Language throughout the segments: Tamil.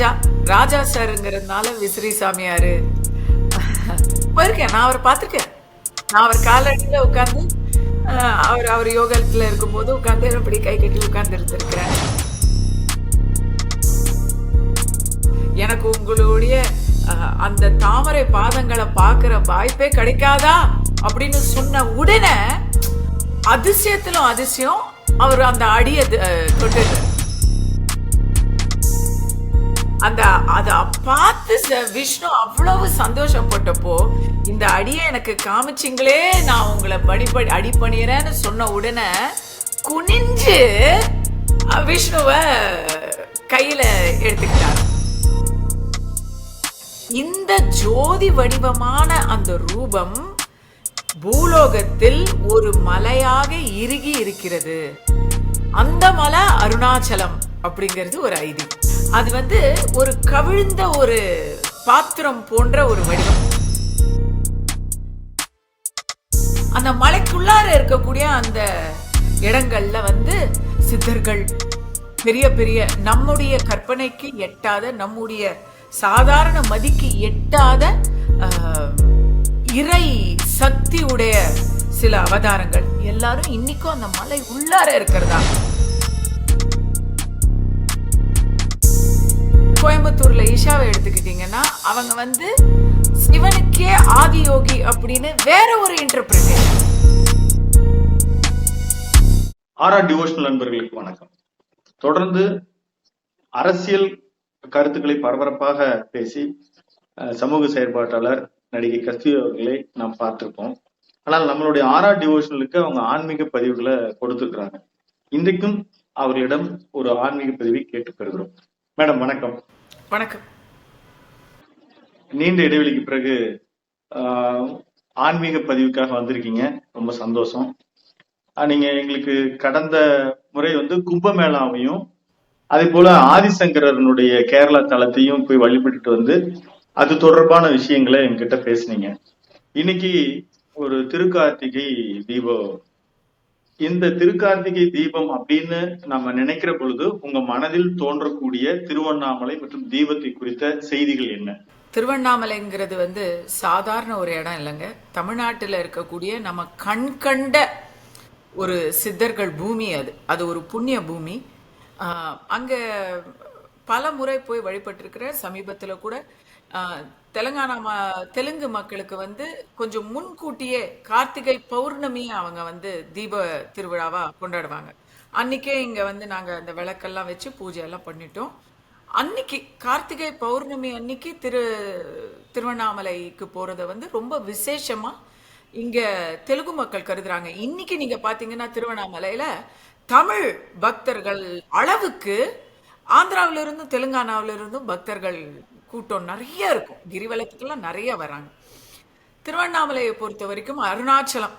ராஜா ராஜா சாருங்கிறதுனால விசிறி சாமியாரு. போயிருக்கேன் நான் அவரை பார்த்துருக்கேன். நான் அவர் காலடியில் உட்காந்து அவர் அவர் யோகத்தில் இருக்கும்போது உட்காந்து அப்படி கை கட்டி உட்கார்ந்து இருந்திருக்கிறேன். எனக்கு உங்களுடைய அந்த தாமரை பாதங்களை பார்க்கிற வாய்ப்பே கிடைக்காதா? அப்படின்னு சொன்ன உடனே அதிசயத்திலும் அதிசயம் அவர் அந்த அடியை தொட்டு அந்த அதை பார்த்து விஷ்ணு அவ்வளவு சந்தோஷப்பட்டப்போ இந்த அடியை எனக்கு காமிச்சிங்களே நான் உங்களை படி படி அடி பண்ணிடுறேன்னு சொன்ன உடனே குனிஞ்சு விஷ்ணுவை கையில எடுத்துக்கிட்டார். இந்த ஜோதி வடிவமான அந்த ரூபம் பூலோகத்தில் ஒரு மலையாக இறுகி இருக்கிறது. அந்த மலை அருணாச்சலம் அப்படிங்கிறது ஒரு ஐதீகம். அது வந்து ஒரு கவிழ்ந்த ஒரு பாத்திரம் போன்ற ஒரு வடிவம். அந்த மலைக்குள்ளார இருக்கக்கூடிய அந்த இடங்கள்ல வந்து சித்தர்கள் பெரிய பெரிய நம்முடைய கற்பனைக்கு எட்டாத நம்முடைய சாதாரண மதிக்கு எட்டாத ஆஹ், இறை சக்தி உடைய சில அவதாரங்கள். எல்லாரும் இன்னைக்கும் அந்த மலை உள்ளார இருக்கிறதா? கோயம்புத்தூர்ல ஈஷாவை எடுத்துக்கிட்டீங்கன்னா அவங்க வந்து சிவனுக்கே ஆதியோகி அப்படின்னு வேற ஒரு இன்டர்பிரிட்டேஷன் ஆரா டிவோஷனல் நண்பர்களுக்கு வணக்கம். தொடர்ந்து அரசியல் கருத்துக்களை பரபரப்பாக பேசி சமூக செயற்பாட்டாளர் நடிகை கஸ்தூரி அவர்களை நாம் பார்த்திருப்போம். ஆனால் நம்மளுடைய ஆரா டிவோஷனலுக்கு அவங்க ஆன்மீக பதிவுகளை கொடுத்துருக்குறாங்க. இன்றைக்கும் அவர்களிடம் ஒரு ஆன்மீக பதிவை கேட்டு பெறுகிறோம். மேடம் வணக்கம். வணக்கம். நீண்ட இடைவெளிக்கு பிறகு ஆன்மீக பதிவுக்காக வந்திருக்கீங்க. ரொம்ப சந்தோஷம். நீங்க எங்களுக்கு கடந்த முறை வந்து கும்பமேளாவையும் அதே போல ஆதிசங்கரனுடைய கேரளா தலத்தையும் போய் வழிபட்டுட்டு வந்து அது தொடர்பான விஷயங்களை என்கிட்ட பேசுனீங்க. இன்னைக்கு ஒரு திருக்கார்த்திகை தீபம் இந்த திருக்கார்த்திகை தீபம் அப்படின்னு நம்ம நினைக்கிற பொழுது உங்க மனதில் தோன்றக்கூடிய திருவண்ணாமலை மற்றும் தீபத்தை குறித்த செய்திகள் என்ன? திருவண்ணாமலைங்கிறது வந்து சாதாரண ஒரு இடம் இல்லைங்க. தமிழ்நாட்டில் இருக்கக்கூடிய நம்ம கண் கண்ட ஒரு சித்தர்கள் பூமி அது. அது ஒரு புண்ணிய பூமி. அங்கே பல முறை போய் வழிபட்டிருக்கிற சமீபத்தில் கூட தெலுங்கானா ம- தெலுங்கு மக்களுக்கு வந்து கொஞ்சம் முன்கூட்டியே கார்த்திகை பௌர்ணமி அவங்க வந்து தீப திருவிழாவா கொண்டாடுவாங்க. அன்னைக்கே இங்க வந்து நாங்க அந்த விளக்கெல்லாம் வச்சு பூஜை எல்லாம் பண்ணிட்டோம். அன்னைக்கு கார்த்திகை பௌர்ணமி அன்னைக்கு திரு திருவண்ணாமலைக்கு போறத வந்து ரொம்ப விசேஷமா இங்க தெலுங்கு மக்கள் கருதுறாங்க. இன்னைக்கு நீங்க பாத்தீங்கன்னா திருவண்ணாமலையில தமிழ் பக்தர்கள் அளவுக்கு ஆந்திராவில இருந்தும் தெலுங்கானாவில இருந்தும் பக்தர்கள் கூட்டம் நிறைய இருக்கும். கிரிவலத்துக்கெல்லாம் நிறைய வராங்க. திருவண்ணாமலையை பொறுத்த வரைக்கும் அருணாச்சலம்.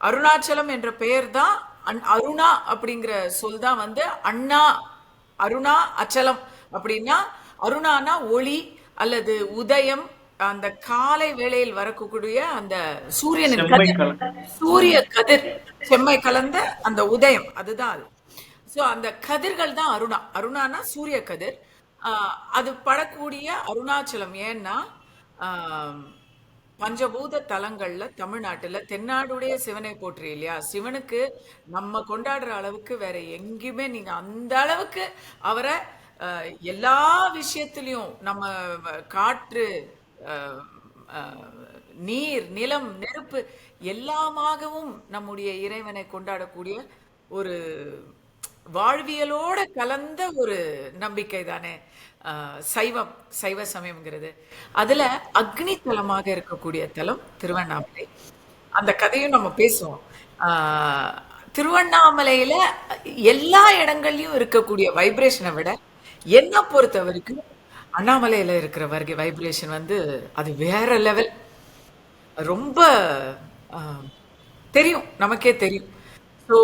அருணாச்சலம் என்ற பெயர் தான் அன்- அருணா அப்படிங்கிற சொல் தான் வந்து அண்ணா அருணா அச்சலம் அப்படின்னா அருணானா ஒளி அல்லது உதயம் அந்த காலை வேளையில் வரக்கூடிய அந்த சூரியனின் கதிர். சூரிய கதிர் செம்மை கலந்த அந்த உதயம். அதுதான் அது. ஸோ அந்த கதிர்கள் தான் அருணா. அருணானா சூரிய கதிர். ஆஹ் அது படக்கூடிய அருணாச்சலம். ஏன்னா ஆஹ் பஞ்சபூத தலங்கள்ல தமிழ்நாட்டுல தென்னாடுடைய சிவனை போற்றி இல்லையா? சிவனுக்கு நம்ம கொண்டாடுற அளவுக்கு வேற எங்கேயுமே நீங்க அந்த அளவுக்கு அவரை எல்லா விஷயத்திலையும் நம்ம காற்று நீர் நிலம் நெருப்பு எல்லாமாகவும் நம்முடைய இறைவனை கொண்டாடக்கூடிய ஒரு வாழ்வியலோட கலந்த ஒரு நம்பிக்கை தானே? ஆஹ், சைவம் சைவ சமயம்ங்கிறது. அதுல அக்னி தலமாக இருக்கக்கூடிய தலம் திருவண்ணாமலை. அந்த கதையும் நம்ம பேசுவோம். ஆஹ், திருவண்ணாமலையில எல்லா இடங்கள்லயும் இருக்கக்கூடிய வைப்ரேஷனை விட என்ன பொறுத்த வரைக்கும் அண்ணாமலையில இருக்கிற வருகை வைப்ரேஷன் வந்து அது வேற லெவல் ரொம்ப ஆஹ், தெரியும். நமக்கே தெரியும். ஸோ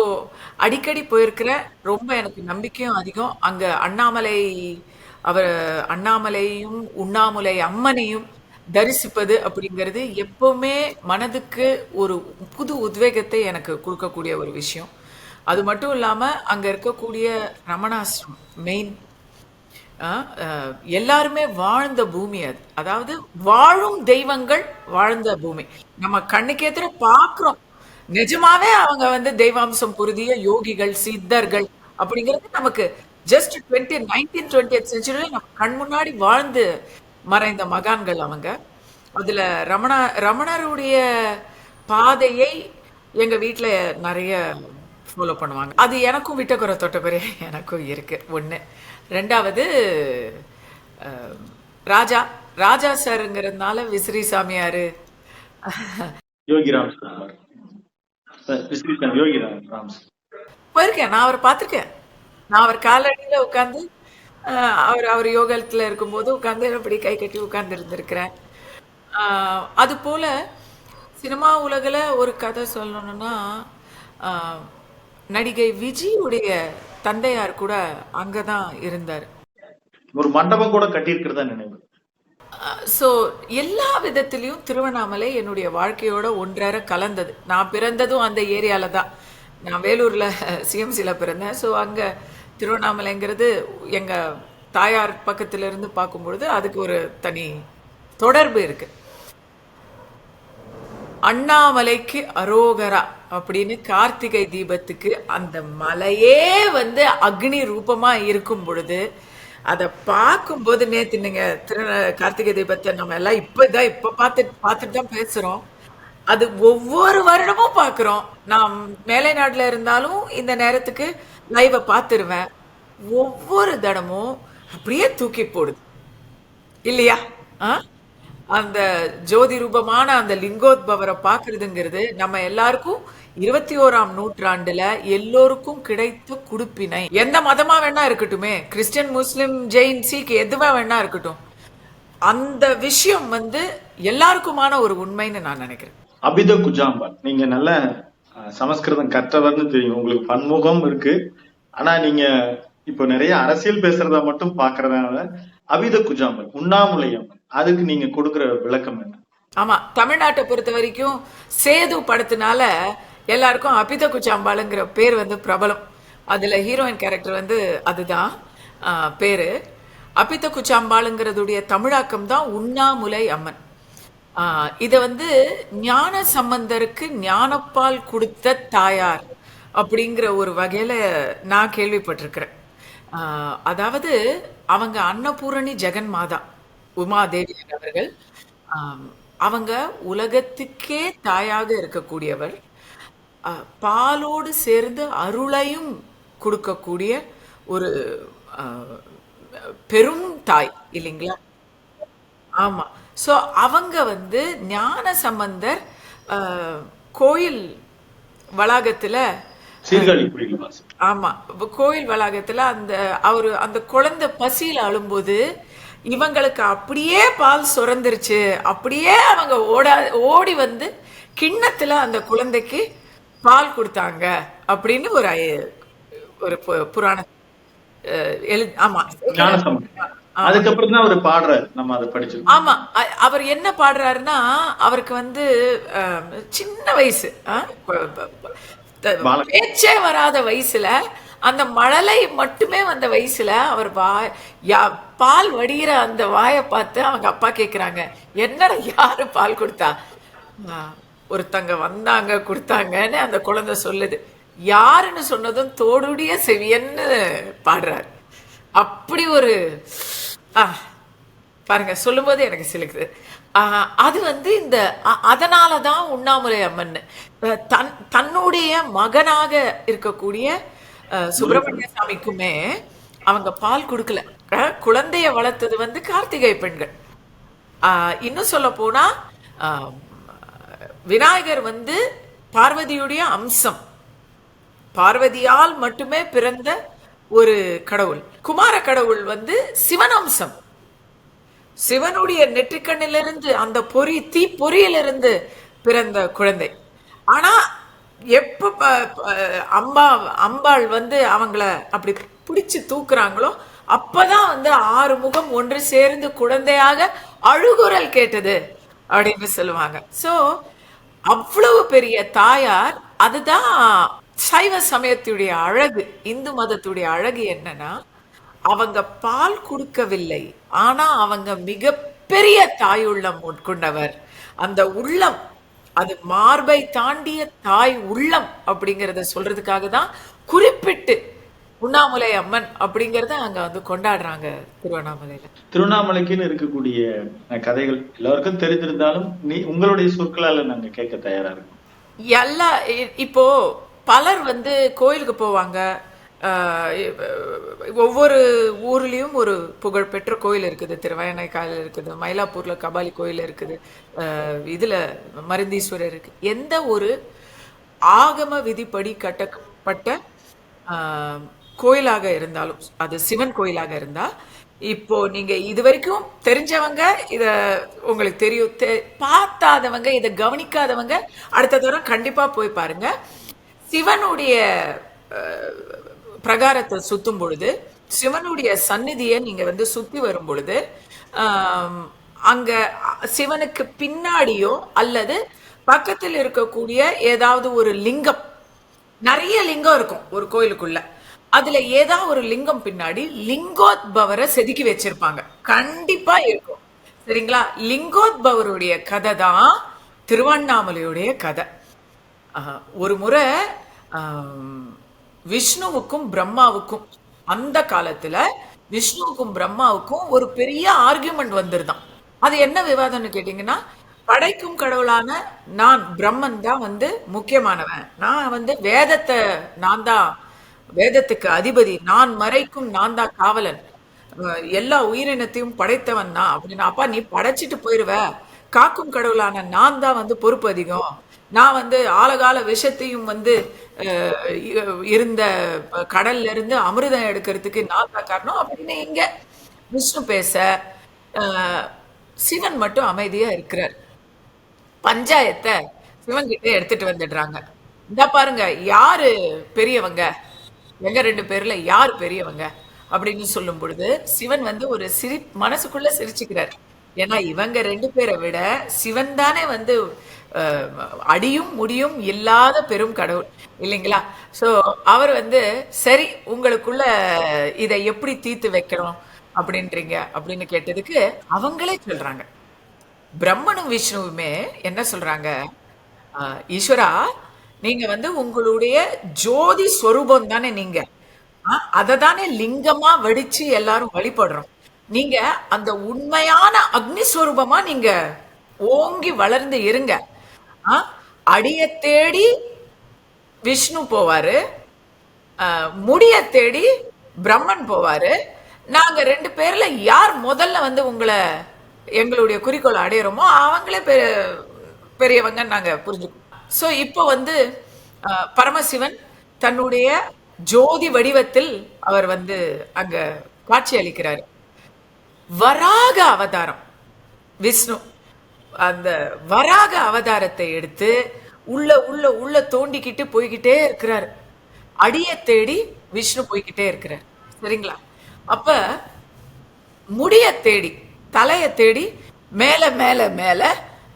அடிக்கடி போயிருக்கிற ரொம்ப எனக்கு நம்பிக்கையும் அதிகம். அங்க அண்ணாமலை அவர் அண்ணாமலையும் உண்ணாமுலை அம்மனையும் தரிசிப்பது அப்படிங்கிறது எப்பவுமே மனதுக்கு ஒரு புது உத்வேகத்தை எனக்கு கொடுக்கக்கூடிய ஒரு விஷயம். அது மட்டும் இல்லாம அங்க இருக்கக்கூடிய ரமணாசிரம் மெயின் ஆ, எல்லாருமே வாழ்ந்த பூமி அது. அதாவது வாழும் தெய்வங்கள் வாழ்ந்த பூமி. நம்ம கண்ணுக்கு எதிர பார்க்கிறோம் நிஜமாவே அவங்க வந்து தெய்வாம்சம் புரிதிய யோகிகள் சித்தர்கள் அப்படிங்கிறது நமக்கு ஜஸ்ட் டுவெண்ட்டி நைன்டீன் டுவெண்ட்டி செஞ்சுரியில் நம்ம கண் முன்னாடி வாழ்ந்து மறைந்த மகான்கள் அவங்க. அதுல ரமண ரமணருடைய பாதையை எங்க வீட்டில் நிறைய ஃபாலோ பண்ணுவாங்க. அது எனக்கும் விட்டக்குறை தொட்டக்குறை எனக்கும் இருக்கு. ஒண்ணு. ரெண்டாவது ராஜா. ராஜா சாருங்கிறதுனால விசிறி சாமியாரு. யோகிராம் சார் விஸ்வீசன் யோகிராம் ராம் சார் போயிருக்கேன் நான் அவரை பார்த்திருக்கேன். நான் அவர் காலடியில உட்காந்து அவர் அவர் யோகத்துல இருக்கும்போது உட்காந்து அப்படி கை கட்டி உட்கார்ந்து இருந்திருக்கிறேன் அது போல சினிமா உலகில் ஒரு கதை சொல்லணும்னா நடிகை விஜியுடைய தந்தையார் கூட அங்கதான் இருந்தார். ஒரு மண்டபம் கூட கட்டியிருக்கிறதா நினைவு? ஸோ எல்லா விதத்திலையும் திருவண்ணாமலை என்னுடைய வாழ்க்கையோட ஒன்றார கலந்தது. நான் பிறந்ததும் அந்த ஏரியாவில் தான். நான் வேலூரில் சிஎம்சியில் பிறந்தேன். ஸோ அங்கே திருவண்ணாமலைங்கிறது எங்கள் தாயார் பக்கத்திலிருந்து பார்க்கும்பொழுது அதுக்கு ஒரு தனி தொடர்பு இருக்கு. அண்ணாமலைக்கு அரோகரா அப்படின்னு கார்த்திகை தீபத்துக்கு அந்த மலையே வந்து அக்னி ரூபமா இருக்கும் பொழுது அதை பார்க்கும்போது நேத்து திரு கார்த்திகை தீபத்தை நம்ம எல்லாம் இப்பதான் இப்ப பார்த்து பார்த்துட்டு தான் பேசுறோம். அது ஒவ்வொரு வருடமும் பார்க்குறோம். நான் மேலை நாட்டில் இருந்தாலும் இந்த நேரத்துக்கு லைவை பார்த்துருவேன். ஒவ்வொரு தடமும் அப்படியே தூக்கி போடுது. இல்லையா? ஆ? அந்த ஜோதி ரூபமான அந்த லிங்கோத்பவரை பார்க்கறதுங்கிறது நம்ம எல்லாருக்கும் இருபத்தி ஓராம் நூற்றாண்டுல எல்லோருக்கும் கிடைத்த குடுப்பினை. எந்த மதமா வேணா இருக்கட்டுமே கிறிஸ்டியன் முஸ்லிம் ஜெயின் சீக் எதுவா வேணா இருக்கட்டும். அந்த விஷயம் வந்து எல்லாருக்குமான ஒரு உண்மைன்னு நான் நினைக்கிறேன். அபித குஜாம்பால் நீங்க நல்ல சமஸ்கிருதம் கற்றவர்னு தெரியும். உங்களுக்கு பன்முகம் இருக்கு. ஆனா நீங்க இப்போ நிறைய அரசியல் பேசுறத மட்டும் பாக்குறதுனால அபித குஜாம்பல் உண்ணாமுலையம் அதுக்கு நீங்க கொடுக்கிற விளக்கம் என்ன? ஆமா தமிழ்நாட்டை பொறுத்த வரைக்கும் சேது படத்தினால எல்லாருக்கும் அபித குச்சாம்பாளுங்கிற பேர் வந்து பிரபலம். அதுல ஹீரோயின் கேரக்டர் வந்து அதுதான் பேரு. அபித குச்சாம்பாளுங்கிறதுடைய தமிழாக்கம் தான் உண்ணாமுலை அம்மன். ஆ, இத வந்து ஞான சம்பந்தருக்கு ஞானப்பால் கொடுத்த தாயார் அப்படிங்கிற ஒரு வகையில நான் கேள்விப்பட்டிருக்கிறேன். அதாவது அவங்க அன்னபூரணி ஜெகன் மாதா உமாதேவி அவர்கள் அவங்க உலகத்துக்கே தாயாக இருக்கக்கூடியவர் பாலோடு சேர்ந்து அருளையும் கொடுக்கக்கூடிய ஒரு பெரும் தாய் இல்லைங்களா? ஆமா. சோ அவங்க வந்து ஞான சம்பந்தர் கோயில் வளாகத்துல ஆமா. கோயில் வளாகத்துல அந்த அவரு அந்த குழந்தை பசியில அழும்போது இவங்களுக்கு அப்படியே பால் சுரந்துருச்சு. அப்படியே அவங்க ஓடா ஓடி வந்து கிண்ணத்துல அந்த குழந்தைக்கு பால் கொடுத்தாங்க அப்படின்னு ஒரு ஒரு புராண எழு ஆமா. அதுக்கப்புறம் தான் அவர் பாடுறாரு. நம்ம அதை படிச்சிருக்கோம். ஆமா. அவர் என்ன பாடுறாருன்னா அவருக்கு வந்து சின்ன வயசு பேச்சே வராத வயசுல அந்த மழலை மட்டுமே வந்த வயசுல அவர் வாய் யா- பால் வடிகிற அந்த வாயை பார்த்து அவங்க அப்பா கேட்குறாங்க என்னடா யாரு பால் கொடுத்தா? ஒருத்தங்க வந்தாங்க கொடுத்தாங்கன்னு அந்த குழந்தை சொல்லுது. யாருன்னு சொன்னதும் தோடுடைய செவியன்னு பாடுறாரு. அப்படி ஒரு ஆ, பாருங்க சொல்லும்போது எனக்கு சிலுக்குது. அது வந்து இந்த அதனால தான் உண்ணாமுலை அம்மன் தன் தன்னுடைய மகனாக இருக்கக்கூடிய சுப்பிரமணிய சாமிக்குமே அவங்க பால் கொடுக்கல. குழந்தைய வளர்த்தது வந்து கார்த்திகை பெண்கள். ஆஹ், இன்னும் சொல்ல போனா விநாயகர் வந்து பார்வதியுடைய அம்சம். பார்வதியால் மட்டுமே பிறந்த ஒரு கடவுள். குமார கடவுள் வந்து சிவன் அம்சம். சிவனுடைய நெற்றிக்கண்ணிலிருந்து அந்த பொறி தீ பொறியிலிருந்து பிறந்த குழந்தை. ஆனா எப்போ அம்பா அம்பாள் வந்து அவங்கள அப்படி பிடிச்சு தூக்குறாங்களோ அப்பதான் வந்து ஆறு முகம் ஒன்று சேர்ந்து குழந்தையாக அழுகுரல் கேட்டது அப்படின்னு சொல்லுவாங்க. சோ அவ்வளவு பெரிய தாயார் அதுதான் சைவ சமயத்துடைய அழகு இந்து மதத்துடைய அழகு என்னன்னா அவங்க பால் கொடுக்கவில்லை ஆனா அவங்க மிகப்பெரிய தாய் உள்ளம் உட்கொண்டவர். அந்த உள்ளம் அது மார்பை தாண்டிய தாய் உள்ளம் அப்படிங்கறத சொல்றதுக்காக தான் குறிப்பிட்டு உண்ணாமுலை அம்மன் அப்படிங்கறத அங்க வந்து கொண்டாடுறாங்க திருவண்ணாமலையில. திருவண்ணாமலைக்குன்னு இருக்கக்கூடிய கதைகள் எல்லாருக்கும் தெரிந்திருந்தாலும் நீ உங்களுடைய சொற்களால நாங்க கேட்க தயாரா இருக்கோம். எல்லா இப்போ பலர் வந்து கோயிலுக்கு போவாங்க. ஒவ்வொரு ஊர்லேயும் ஒரு புகழ்பெற்ற கோயில் இருக்குது. திருவயணைக்காயில் இருக்குது மயிலாப்பூரில் கபாலி கோயில் இருக்குது. இதில் மருந்தீஸ்வரர் இருக்கு. எந்த ஒரு ஆகம விதிப்படி கட்டப்பட்ட கோயிலாக இருந்தாலும் அது சிவன் கோயிலாக இருந்தால் இப்போ நீங்க இது வரைக்கும் தெரிஞ்சவங்க இத உங்களுக்கு தெரியும். தெ- பார்த்தாதவங்க இதை கவனிக்காதவங்க அடுத்த தூரம் கண்டிப்பா போய் பாருங்க. சிவனுடைய பிரகாரத்தை சுத்தும் பொழுது சிவனுடைய சந்நிதியை நீங்க வந்து சுத்தி வரும் பொழுது அங்க சிவனுக்கு பின்னாடியோ அல்லது பக்கத்தில் இருக்கக்கூடிய ஏதாவது ஒரு லிங்கம் நிறைய லிங்கம் இருக்கும் ஒரு கோயிலுக்குள்ள. அதுல ஏதாவது ஒரு லிங்கம் பின்னாடி லிங்கோத்பவரை செதுக்கி வச்சிருப்பாங்க. கண்டிப்பா இருக்கும். சரிங்களா? லிங்கோத்பவருடைய கதை தான் திருவண்ணாமலையுடைய கதை. ஒரு முறை விஷ்ணுவுக்கும் பிரம்மாவுக்கும் அந்த காலத்துல விஷ்ணுவுக்கும் பிரம்மாவுக்கும் ஒரு பெரிய ஆர்கியூமெண்ட் வந்துருதான் அது என்ன விவாதம்னு கேட்டீங்கன்னா படைக்கும் கடவுளான நான் பிரம்மன் தான் வந்து முக்கியமானவன். நான் வந்து வேதத்தை நான் தான் வேதத்துக்கு அதிபதி நான் மறைக்கும் நான் தான் காவலன். எல்லா உயிரினத்தையும் படைத்தவன் தான் அப்படின்னு. அப்பா நீ படைச்சிட்டு போயிருவ. காக்கும் கடவுளான நான் தான் வந்து பொறுப்பு அதிகம். நான் வந்து ஆலகால விஷத்தையும் வந்து அஹ், இ- இருந்த கடல்ல இருந்து அமிர்தம் எடுக்கிறதுக்கு நான் தான் காரணம். அப்படின்னு இங்க? விஷ்ணு பேச சிவன் மட்டும் அமைதியா இருக்கிறார். பஞ்சாயத்தை சிவன் கிட்ட எடுத்துட்டு வந்துடுறாங்க. இந்த பாருங்க யாரு பெரியவங்க? எங்க ரெண்டு பேர்ல யார் பெரியவங்க? அப்படின்னு சொல்லும் பொழுது சிவன் வந்து ஒரு சிரி மனசுக்குள்ள சிரிச்சுக்கிறார். ஏன்னா இவங்க ரெண்டு பேரை விட சிவன் தானே வந்து அடியும் முடியும் இல்லாத பெரும் கடவுள் இல்லைங்களா? சோ அவர் வந்து சரி உங்களுக்குள்ள இதை எப்படி தீர்த்து வைக்கணும் அப்படின்றீங்க? அப்படின்னு கேட்டதுக்கு அவங்களே சொல்றாங்க. பிரம்மனும் விஷ்ணுவுமே என்ன சொல்றாங்க? ஈஸ்வரா நீங்க வந்து உங்களுடைய ஜோதி ஸ்வரூபம் தானே நீங்க. அதை தானே லிங்கமா வடிச்சு எல்லாரும் வழிபடுறோம். நீங்க அந்த உண்மையான அக்னி ஸ்வரூபமா நீங்க ஓங்கி வளர்ந்து இருங்க. அடிய தேடி விஷ்ணு போவாரு. முடிய தேடி பிரம்மன் போவாரு. நாங்க ரெண்டு பேர்ல யார் முதல்ல வந்து உங்களை எங்களுடைய குறிக்கோளை அடையிறோமோ அவங்களே பெ- பெரியவங்க நாங்க புரிஞ்சுக்கோம் சோ இப்போ வந்து பரமசிவன் தன்னுடைய ஜோதி வடிவத்தில் அவர் வந்து அங்க காட்சி அளிக்கிறார். வராக அவதாரம். விஷ்ணு. அந்த வராக அவதாரத்தை எடுத்து உள்ள உள்ள உள்ள தோண்டிக்கிட்டு போய்கிட்டே இருக்கிறார். அடிய தேடி விஷ்ணு போய்கிட்டே இருக்கிறார். சரிங்களா? அப்ப முடிய தேடி தலைய தேடி மேல மேல மேல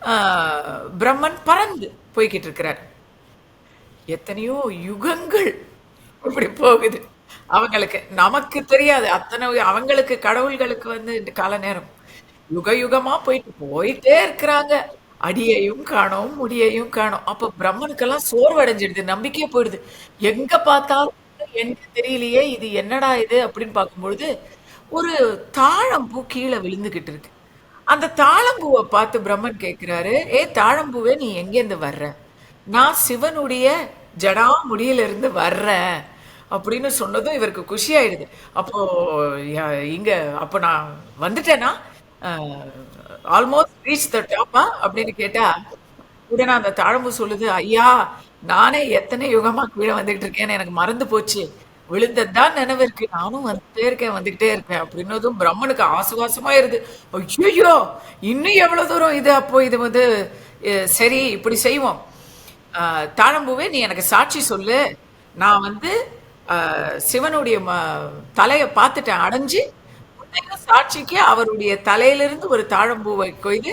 ஆஹ், பிரம்மன் பறந்து போய்கிட்டு இருக்கிறார். எத்தனையோ யுகங்கள் இப்படி போகுது. அவங்களுக்கு நமக்கு தெரியாது. அத்தனை அவங்களுக்கு கடவுள்களுக்கு வந்து இந்த கால நேரம். யுக யுகமா போயிட்டு போயிட்டே இருக்கிறாங்க. அடியையும் காணோம் முடியையும் காணோம். அப்ப பிரம்மனுக்கெல்லாம் சோர்வடைஞ்சிடுது நம்பிக்கையே போயிடுது. எங்க பார்த்தாலும் எனக்கு தெரியலையே இது என்னடா இது அப்படின்னு பார்க்கும்பொழுது ஒரு தாழம்பூ கீழே விழுந்துகிட்டு இருக்கு. அந்த தாழம்பூவை பார்த்து பிரம்மன் கேட்கிறாரு ஏ தாழம்பூவே நீ எங்கேருந்து வர்ற? நான் சிவனுடைய ஜடா முடியிலிருந்து வர்றேன் அப்படின்னு சொன்னதும் இவருக்கு குஷி ஆயிடுது. அப்போ இங்க அப்போ நான் வந்துட்டேனா? ஆல்மோஸ்ட் ரீச் த டாப்பா அப்படின்னு கேட்டா உடனே அந்த தாழம்பு சொல்லுது ஐயா நானே எத்தனை யுகமா கீழே வந்துகிட்டு இருக்கேன்னு எனக்கு மறந்து போச்சு. விழுந்ததுதான் நினைவு இருக்கு. நானும் வந்துட்டே இருக்கேன் வந்துகிட்டே இருக்கேன். அப்படின்னதும் பிரம்மனுக்கு ஆசுவாசமாயிருது ஐயோ இன்னும் எவ்வளவு தூரம் இது? அப்போ இது வந்து சரி இப்படி செய்வோம். ஆஹ், தாழம்பூவே நீ எனக்கு சாட்சி சொல்லு. நான் வந்து சிவனுடைய ம- தலையை பார்த்துட்டேன் அடைஞ்சு சாட்சிக்கு அவருடைய தலையிலிருந்து ஒரு தாழம்பூவை கொய்து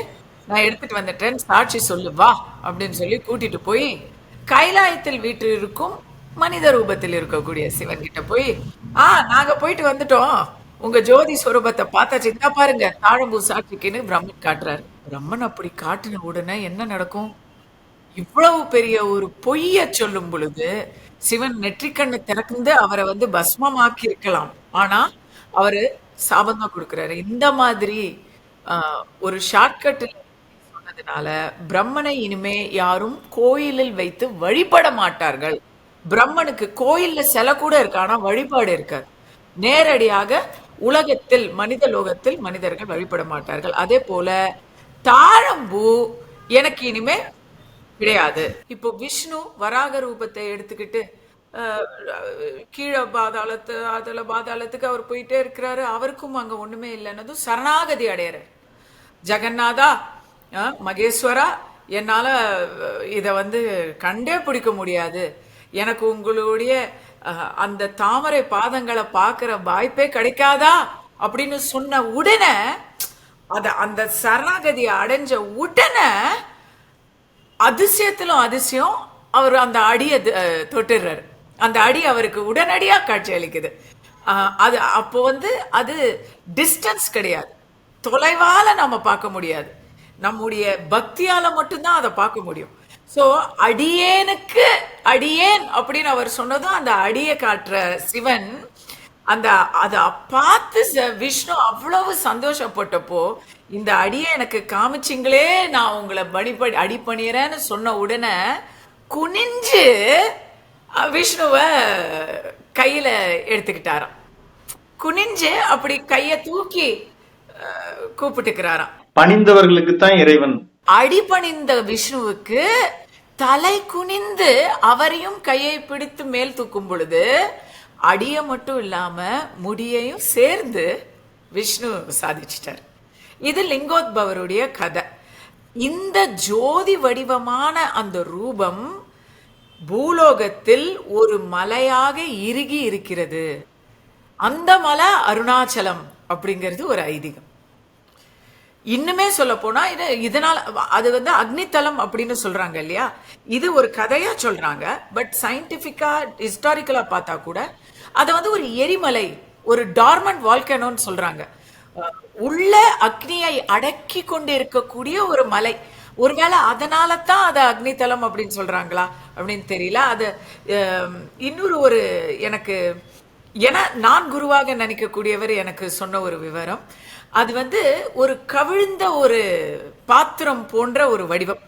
நான் எடுத்துட்டு வந்துட்டேன் சாட்சி சொல்லு வா அப்படின்னு சொல்லி கூட்டிட்டு போய் கைலாயத்தில் வீட்டு இருக்கும் மனித ரூபத்தில் இருக்கக்கூடிய சிவன் கிட்ட போய் ஆ நாங்க போயிட்டு வந்துட்டோம். உங்க ஜோதி சுரூபத்தை பார்த்தாச்சு. இந்த பாருங்க தாழம்பூ சாட்சிக்குன்னு பிரம்மன் காட்டுறாரு. பிரம்மன் அப்படி காட்டின உடனே என்ன நடக்கும்? இவ்வளவு பெரிய ஒரு பொய்ய சொல்லும் பொழுது சிவன் நெற்றிக்கண்ணை திறந்து அவரை வந்து பஸ்மமாக்கி இருக்கலாம். ஆனா அவரு சாபமா கொடுக்குறாரு. கொடுக்கிறாரு இந்த மாதிரி ஆஹ், ஒரு ஷார்ட்கட்டில் சொன்னதுனால பிரம்மனை இனிமே யாரும் கோயிலில் வைத்து வழிபட மாட்டார்கள். பிரம்மனுக்கு கோயில்ல சிலை கூட இருக்கு ஆனா வழிபாடு இருக்காது. நேரடியாக உலகத்தில் மனித லோகத்தில் மனிதர்கள் வழிபட மாட்டார்கள். அதே போல தாழம்பூ எனக்கு இனிமே கிடையாது. இப்போ விஷ்ணு வராக ரூபத்தை எடுத்துக்கிட்டு கீழே பாதாளத்து அதில் பாதாளத்துக்கு அவர் போயிட்டே இருக்கிறாரு. அவருக்கும் அங்கே ஒன்றுமே இல்லைன்னதும் சரணாகதி அடையிறார். ஜெகநாதா மகேஸ்வரா என்னால் இதை வந்து கண்டே பிடிக்க முடியாது. எனக்கு உங்களுடைய அந்த தாமரை பாதங்களை பார்க்குற வாய்ப்பே கிடைக்காதா? அப்படின்னு சொன்ன உடனே அத அந்த சரணாகதியை அடைஞ்ச உடனே அதிசயத்திலும் அதிசயம் அவர் அந்த அடியை தொட்டுடுறாரு. அந்த அடி அவருக்கு உடனடியாக காட்சி அளிக்குது. அது அப்போ வந்து அது டிஸ்டன்ஸ் கிடையாது. தொலைவால நம்ம பார்க்க முடியாது. நம்முடைய பக்தியால மட்டும்தான் அதை பார்க்க முடியும். ஸோ அடியேனுக்கு அடியேன் அப்படின்னு அவர் சொன்னதும் அந்த அடியை காட்டுற சிவன் அந்த அதை பார்த்து ச- விஷ்ணு அவ்வளவு சந்தோஷப்பட்டப்போ இந்த அடியை எனக்கு காமிச்சிங்களே நான் உங்களை பணிப்படி அடி பண்ணிடுறேன்னு சொன்ன உடனே குனிஞ்சு விஷ்ணுவை கையில எடுத்துக்கிட்டாராம். குனிஞ்சு அப்படி கைய தூக்கி கூப்பிட்டுக்கிறாராம். பணிந்தவர்களுக்கு தான் இறைவன் அடிபணிந்த விஷ்ணுவுக்கு தலை குனிந்து அவரையும் கையை பிடித்து மேல் தூக்கும் பொழுது அடிய மட்டும் இல்லாம முடியையும் சேர்ந்து விஷ்ணு சாதிச்சிட்டார். இது லிங்கோத்பவருடைய கதை. இந்த ஜோதி வடிவமான அந்த ரூபம் பூலோகத்தில் ஒரு மலையாக இறுகி இருக்கிறது. அந்த மலை அருணாச்சலம் அப்படிங்கிறது ஒரு ஐதீகம். இன்னுமே சொல்ல போனா இது இதனால அது வந்து அக்னித்தலம் அப்படின்னு சொல்றாங்க இல்லையா? இது ஒரு கதையா சொல்றாங்க. பட் சயின்டிபிக்கா ஹிஸ்டாரிக்கலா பார்த்தா கூட அதை வந்து ஒரு எரிமலை ஒரு டார்மண்ட் வால்கனோன்னு சொல்றாங்க. உள்ள அக்னியை அடக்கி கொண்டு இருக்கக்கூடிய ஒரு மலை. ஒருவேளை அதனால தான் அதை அக்னித்தலம் அப்படின்னு சொல்றாங்களா அப்படின்னு தெரியல. அது இன்னொரு ஒரு எனக்கு என நான் குருவாக நினைக்கக்கூடியவர் எனக்கு சொன்ன ஒரு விவரம். அது வந்து ஒரு கவிழ்ந்த ஒரு பாத்திரம் போன்ற ஒரு வடிவம்.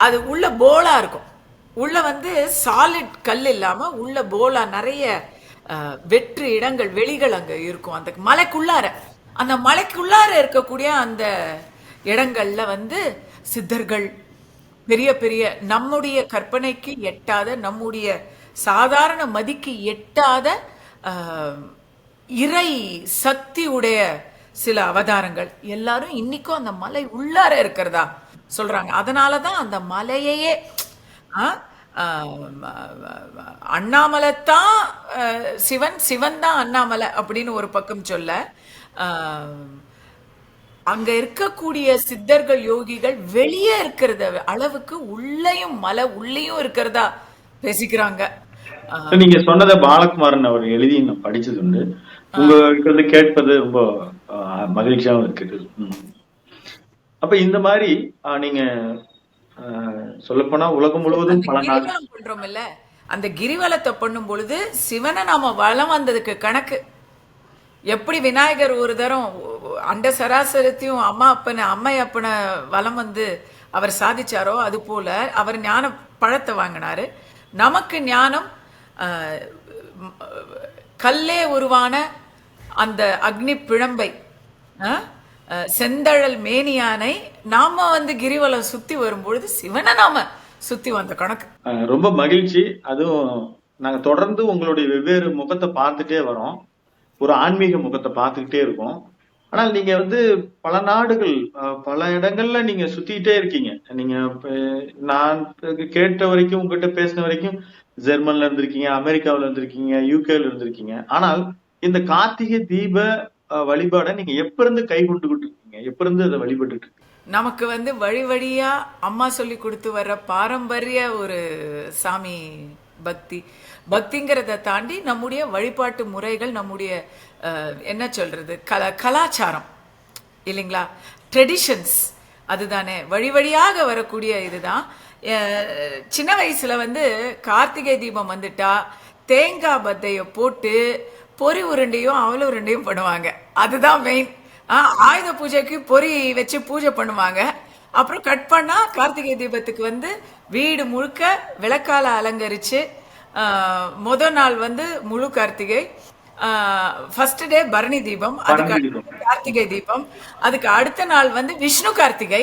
அது உள்ள போலா இருக்கும். உள்ள வந்து சாலிட் கல் இல்லாம உள்ள போலா நிறைய வெற்று இடங்கள் வெளிகள் அங்க இருக்கும். அந்த மலைக்குள்ளார அந்த மலைக்குள்ளார இருக்கக்கூடிய அந்த இடங்கள்ல வந்து சித்தர்கள். பெரிய பெரிய நம்முடைய கற்பனைக்கு எட்டாத நம்முடைய சாதாரண மதிக்கு எட்டாத இறை சக்தி உடைய சில அவதாரங்கள். எல்லாரும் இன்னைக்கும் அந்த மலை உள்ளார இருக்கிறதா சொல்றாங்க. அதனால தான் அந்த மலையையே ஆ, அண்ணாமலை தான் சிவன் சிவன் தான் அண்ணாமலை அப்படின்னு ஒரு பக்கம் சொல்ல அங்க இருக்கக்கூடிய சித்தர்கள் யோகிகள் வெளியே இருக்கிறத அளவுக்கு உள்ளேயும் மலை உள்ளேயும் இருக்கிறதா பேசிக்கிறாங்க. நீங்க சொன்னதை பாலகுமாரன் அவர் எழுதி நான் படிச்சது உண்டு உங்களுக்கு வந்து கேட்பது ரொம்ப மகிழ்ச்சியாவும் இருக்குது. அப்ப இந்த மாதிரி நீங்க சொல்ல போனா உலகம் முழுவதும் அந்த பல நாடு கிரிவலம் பண்றோம் இல்ல அந்த கிரிவலத்தை பண்ணும் பொழுது சிவனை நாம வலம் வந்ததுக்கு கணக்கு. எப்படி விநாயகர் ஒரு தரம் அண்ட சராசரத்தையும் அம்மா அப்பனை அம்மை அப்பனை வலம் வந்து அவர் சாதிச்சாரோ அது போல அவர் ஞான பழத்தை வாங்கினாரு. நமக்கு ஞானம் கல்லே உருவான அந்த அக்னி பிழம்பை செந்தழல் மேனியானை நாம வந்து கிரிவலம் சுத்தி வரும்பொழுது சிவனை நாம சுத்தி வந்த கணக்கு. ரொம்ப மகிழ்ச்சி. அதுவும் நாங்க தொடர்ந்து உங்களுடைய வெவ்வேறு முகத்தை பார்த்துட்டே வரோம். ஒரு ஆன்மீக முகத்தை பார்த்துக்கிட்டே இருக்கோம். ஆனால் நீங்க வந்து பல நாடுகள் பல இடங்கள்ல நீங்க சுத்திட்டே இருக்கீங்க. நீங்க நான் கேட்ட வரைக்கும் உங்ககிட்ட பேசின வரைக்கும் ஜெர்மன்ல இருந்திருக்கீங்க அமெரிக்காவில இருந்திருக்கீங்க யூகேல இருந்திருக்கீங்க. ஆனால் இந்த கார்த்திகை தீப ஆஹ், வழிபாடை நீங்க எப்ப இருந்து கை கொண்டுகிட்டு இருக்கீங்க எப்ப இருந்து அதை வழிபட்டு இருக்கீங்க நமக்கு வந்து வழி வழியா அம்மா சொல்லி கொடுத்து வர்ற பாரம்பரிய ஒரு சாமி பக்தி. பக்திங்கிறத தாண்டி நம்முடைய வழிபாட்டு முறைகள் நம்முடைய என்ன சொல்றது கல கலாச்சாரம் இல்லைங்களா? ட்ரெடிஷன்ஸ் அதுதானே. வழி வழியாக வரக்கூடிய இதுதான். சின்ன வயசுல வந்து கார்த்திகை தீபம் வந்துட்டா தேங்காய் பத்தையை போட்டு பொரி உருண்டையும் அவல உருண்டையும் பண்ணுவாங்க. அதுதான் மெயின் ஆயுத பூஜைக்கு பொரி வச்சு பூஜை பண்ணுவாங்க. அப்புறம் கட் பண்ணா கார்த்திகை தீபத்துக்கு வந்து வீடு முழுக்க விளக்கால அலங்கரிச்சு முத நாள் வந்து முழு கார்த்திகை. ஃபர்ஸ்ட் டே பரணி தீபம் அதுக்கு கார்த்திகை தீபம். அதுக்கு அடுத்த நாள் வந்து விஷ்ணு கார்த்திகை.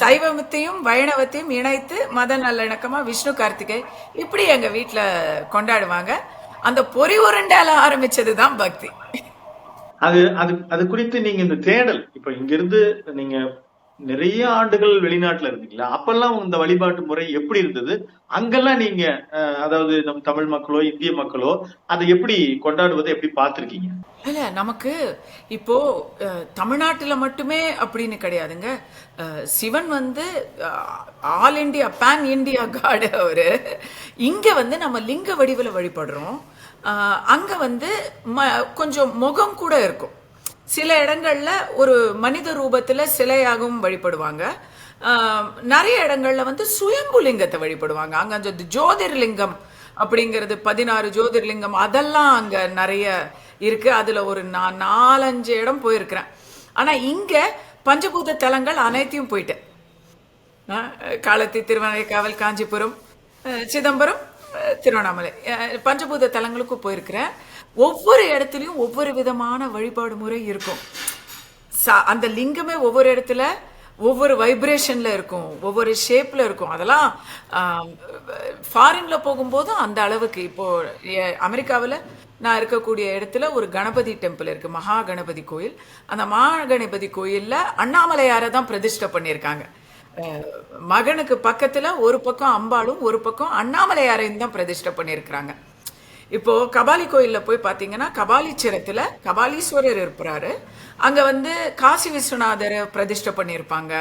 சைவத்தையும் வைணவத்தையும் இணைத்து மத நல்லிணக்கமா விஷ்ணு கார்த்திகை. இப்படி எங்க வீட்ல கொண்டாடுவாங்க. அந்த பொறி உருண்டால ஆரம்பிச்சதுதான் பக்தி. அது அது அது குறித்து நீங்க இந்த தேடல் இப்ப இங்க இருந்து நீங்க நிறைய ஆண்டுகள் வெளிநாட்டுல இருந்தீங்களா? அப்பெல்லாம் இந்த வழிபாட்டு முறை எப்படி இருந்தது? அங்கெல்லாம் நீங்க அஹ், அதாவது நம் தமிழ் மக்களோ இந்திய மக்களோ அதை எப்படி கொண்டாடுவதை எப்படி பார்த்திருக்கீங்க? இல்ல நமக்கு இப்போ தமிழ்நாட்டுல மட்டுமே அப்படின்னு கிடையாதுங்க. சிவன் வந்து ஆல் இந்தியா பேன் இந்தியா காடு அவரு. இங்க வந்து நம்ம லிங்க வடிவுல வழிபடுறோம். அங்க வந்து ம- கொஞ்சம் முகம் கூட இருக்கும். சில இடங்கள்ல ஒரு மனித ரூபத்தில் சிலையாகவும் வழிபடுவாங்க. நிறைய இடங்கள்ல வந்து சுயம்புலிங்கத்தை வழிபடுவாங்க. அங்கே அந்த ஜோதிர்லிங்கம் அப்படிங்கிறது பதினாறு ஜோதிர்லிங்கம் அதெல்லாம் அங்கே நிறைய இருக்கு. அதில் ஒரு நான் நாலஞ்சு இடம் போயிருக்கிறேன். ஆனால் இங்கே பஞ்சபூத தலங்கள் அனைத்தையும் போயிட்டேன் காலத்தி திருவனைக்காவல் காஞ்சிபுரம் சிதம்பரம் திருவண்ணாமலை. பஞ்சபூத தலங்களுக்கும் போயிருக்கிறேன். ஒவ்வொரு இடத்துலையும் ஒவ்வொரு விதமான வழிபாடு முறை இருக்கும். சா அந்த லிங்கமே ஒவ்வொரு இடத்துல ஒவ்வொரு வைப்ரேஷன்ல இருக்கும். ஒவ்வொரு ஷேப்ல இருக்கும். அதெல்லாம் ஃபாரின்ல போகும்போதும் அந்த அளவுக்கு. இப்போ அமெரிக்காவில் நான் இருக்கக்கூடிய இடத்துல ஒரு கணபதி டெம்பிள் இருக்கு. மகா கணபதி கோயில். அந்த மகா கணபதி கோயிலில் அண்ணாமலையாரை தான் பிரதிஷ்டை பண்ணியிருக்காங்க. மகனுக்கு பக்கத்தில் ஒரு பக்கம் அம்பாளும் ஒரு பக்கம் அண்ணாமலையாரையும் தான் பிரதிஷ்டை பண்ணியிருக்கிறாங்க. இப்போ கபாலி கோயிலில் போய் பாத்தீங்கன்னா கபாலீச்சரத்துல கபாலீஸ்வரர் இருப்பாரு. அங்கே வந்து காசி விஸ்வநாதரை பிரதிஷ்டை பண்ணியிருப்பாங்க.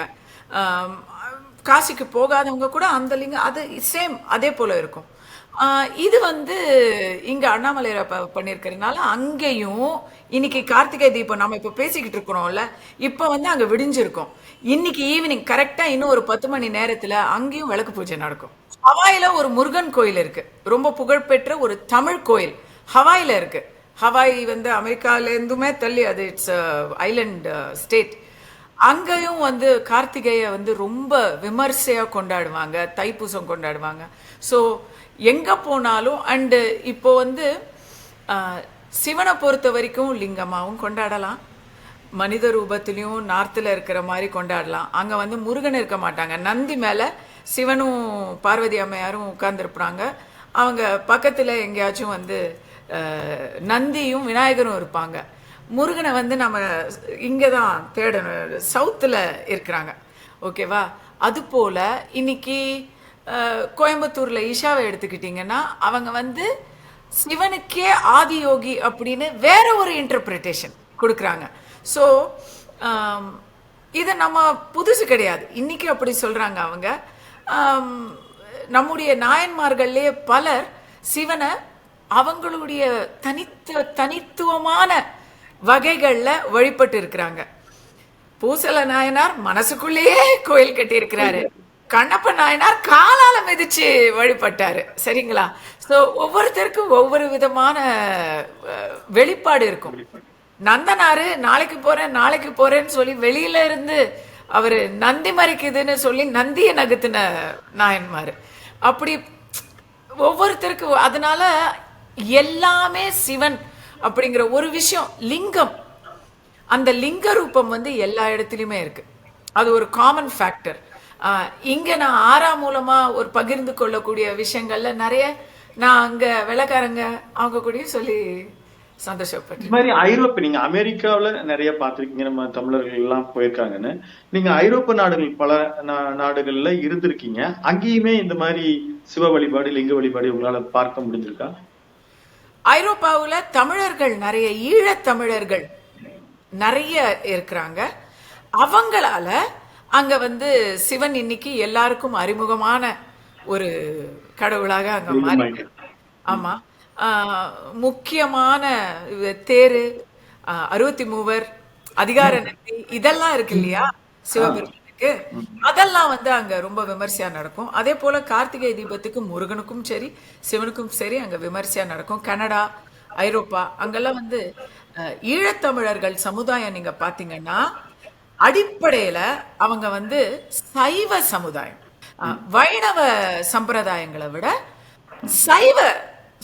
காசிக்கு போகாதவங்க கூட அந்த லிங்கம் அது சேம் அதே போல இருக்கும். இது வந்து இங்க அண்ணாமலையர் ப- பண்ணியிருக்கிறதுனால அங்கேயும் இன்னைக்கு கார்த்திகை தீபம் நம்ம இப்ப பேசிக்கிட்டு இருக்கிறோம்ல இப்ப வந்து அங்க விடிஞ்சிருக்கும். இன்னைக்கு ஈவினிங் கரெக்டா இன்னும் ஒரு பத்து மணி நேரத்துல அங்கேயும் விளக்கு பூஜை நடக்கும். ஹவாயில ஒரு முருகன் கோயில் இருக்கு. ரொம்ப புகழ்பெற்ற ஒரு தமிழ் கோயில் ஹவாயில இருக்கு. ஹவாய் வந்து அமெரிக்கால இருந்துமே தள்ளி அது இட்ஸ் ஐலண்ட் ஸ்டேட் அங்கேயும் வந்து கார்த்திகையை வந்து ரொம்ப விமர்சையா கொண்டாடுவாங்க தைப்பூசம் கொண்டாடுவாங்க. ஸோ எங்கே போனாலும் அண்டு இப்போ வந்து சிவனை பொறுத்த வரைக்கும் லிங்கமாகவும் கொண்டாடலாம். மனித ரூபத்திலையும் நார்த்தில் இருக்கிற மாதிரி கொண்டாடலாம். அங்கே வந்து முருகன் இருக்க மாட்டாங்க. நந்தி மேலே சிவனும் பார்வதி அம்மையாரும் உட்கார்ந்துருப்பாங்க. அவங்க பக்கத்தில் எங்கேயாச்சும் வந்து நந்தியும் விநாயகரும் இருப்பாங்க. முருகனை வந்து நம்ம இங்கே தான் தேடணும். சவுத்தில் இருக்கிறாங்க. ஓகேவா? அதுபோல் இன்னைக்கு கோயம்புத்தூர்ல ஈஷாவை எடுத்துக்கிட்டிங்கன்னா அவங்க வந்து சிவனுக்கே ஆதியோகி அப்படின்னு வேற ஒரு இன்டர்பிரிட்டேஷன் கொடுக்குறாங்க. ஸோ இது நம்ம புதுசு கிடையாது. இன்னைக்கு அப்படி சொல்றாங்க அவங்க. நம்முடைய நாயன்மார்கள்லயே பலர் சிவனை அவங்களுடைய தனித்த தனித்துவமான வகைகள்ல வழிபட்டு இருக்கிறாங்க. பூசல நாயனார் மனசுக்குள்ளேயே கோயில் கட்டியிருக்கிறாரு. கண்ணப்ப நாயனார் காலால மிதிச்சு வழிபட்டாரு. சரிங்களா? ஸோ ஒவ்வொருத்தருக்கும் ஒவ்வொரு விதமான வெளிப்பாடு இருக்கும். நந்தனாரு நாளைக்கு போறேன் நாளைக்கு போறேன்னு சொல்லி வெளியில இருந்து அவரு நந்தி மறைக்குதுன்னு சொல்லி நந்திய நகத்தின நாயன்மாரு. அப்படி ஒவ்வொருத்தருக்கும் அதனால எல்லாமே சிவன் அப்படிங்கிற ஒரு விஷயம் லிங்கம். அந்த லிங்க ரூபம் வந்து எல்லா இடத்துலயுமே இருக்கு. அது ஒரு காமன் ஃபேக்டர் இங்க நான் ஆறா மூலமா ஒரு பகிர்ந்து கொள்ளக்கூடிய விஷயங்கள்ல நிறைய நான் அங்க வெள்ளக்காரங்க அவங்க கூடயும் சொல்லி சந்தோஷப்பட்டேன். இது மாதிரி ஐரோப்பா நீங்க அமெரிக்காவுல நிறைய பார்த்திருக்கீங்க நம்ம தமிழர்கள் எல்லாம் போயிருக்காங்கன்னு. நீங்க ஐரோப்பா நாடுகள் பல நாடுகள்ல இருந்திருக்கீங்க. அங்கேயுமே இந்த மாதிரி சிவ வழிபாடு லிங்க வழிபாடு உங்களால பார்க்க முடிஞ்சிருக்கா? ஐரோப்பாவுல தமிழர்கள் நிறைய ஈழத் தமிழர்கள் நிறைய இருக்கிறாங்க. அவங்களால அங்க வந்து சிவன் இன்னைக்கு எல்லாருக்கும் அறிமுகமான ஒரு கடவுளாக அங்க மாறி ஆமா. ஆஹ் முக்கியமான தேரு அறுபத்தி மூவர் அதிகார நந்தி இதெல்லாம் இருக்கு இல்லையா? சிவபெருமானுக்கு. அதெல்லாம் வந்து அங்க ரொம்ப விமர்சையா நடக்கும். அதே போல கார்த்திகை தீபத்துக்கு முருகனுக்கும் சரி சிவனுக்கும் சரி அங்க விமர்சையா நடக்கும். கனடா ஐரோப்பா அங்கெல்லாம் வந்து ஈழத்தமிழர்கள் சமுதாயம் நீங்க பாத்தீங்கன்னா அடிப்படையில அவங்க வந்து சைவ சமுதாயம். வைணவ சம்பிரதாயங்களை விட சைவ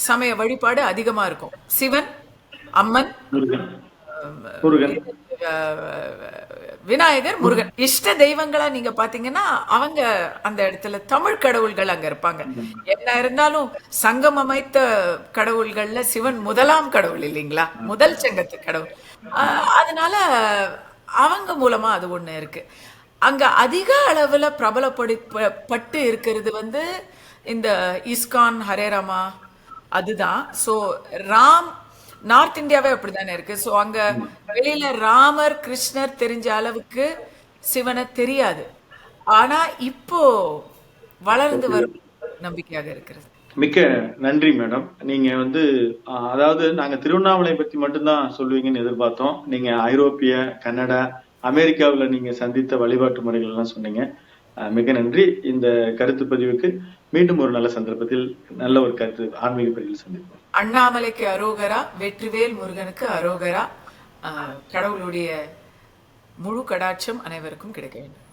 சமய வழிபாடு அதிகமா இருக்கும். சிவன் அம்மன் விநாயகர் முருகன். இஷ்ட தெய்வங்களா நீங்க பாத்தீங்கன்னா அவங்க அந்த இடத்துல தமிழ் கடவுள்கள் அங்க இருப்பாங்க. என்ன இருந்தாலும் சங்கம் அமைத்த கடவுள்கள்ல சிவன் முதலாம் கடவுள் இல்லைங்களா? முதல் சங்கத்து கடவுள். அதனால அவங்க மூலமா அது ஒண்ணு இருக்கு. அங்க அதிக அளவுல பிரபலப்படு ப- பட்டு இருக்கிறது வந்து இந்த இஸ்கான் ஹரேராமா அதுதான். சோ ராம் நார்த் இந்தியாவே அப்படித்தானே இருக்கு. சோ அங்க வெளியில ராமர் கிருஷ்ணர் தெரிஞ்ச அளவுக்கு சிவனை தெரியாது. ஆனா இப்போ வளர்ந்து வரும் நம்பிக்கையாக இருக்கிறது. மிக்க நன்றி மேடம். நீங்க வந்து அதாவது நாங்க திருவண்ணாமலை பத்தி மட்டும்தான் சொல்லுவீங்கன்னு எதிர்பார்த்தோம். நீங்க ஐரோப்பிய கனடா அமெரிக்காவில் நீங்க சந்தித்த வழிபாட்டு முறைகள் எல்லாம் சொன்னீங்க மிக நன்றி. இந்த கருத்து பதிவுக்கு மீண்டும் ஒரு நல்ல சந்தர்ப்பத்தில் நல்ல ஒரு கருத்து ஆன்மீக பதிவில் சந்திப்போம். அண்ணாமலைக்கு அரோகரா வெற்றிவேல் முருகனுக்கு அரோகரா. கடவுளுடைய முழு கடாட்சம் அனைவருக்கும் கிடைக்க வேண்டும்.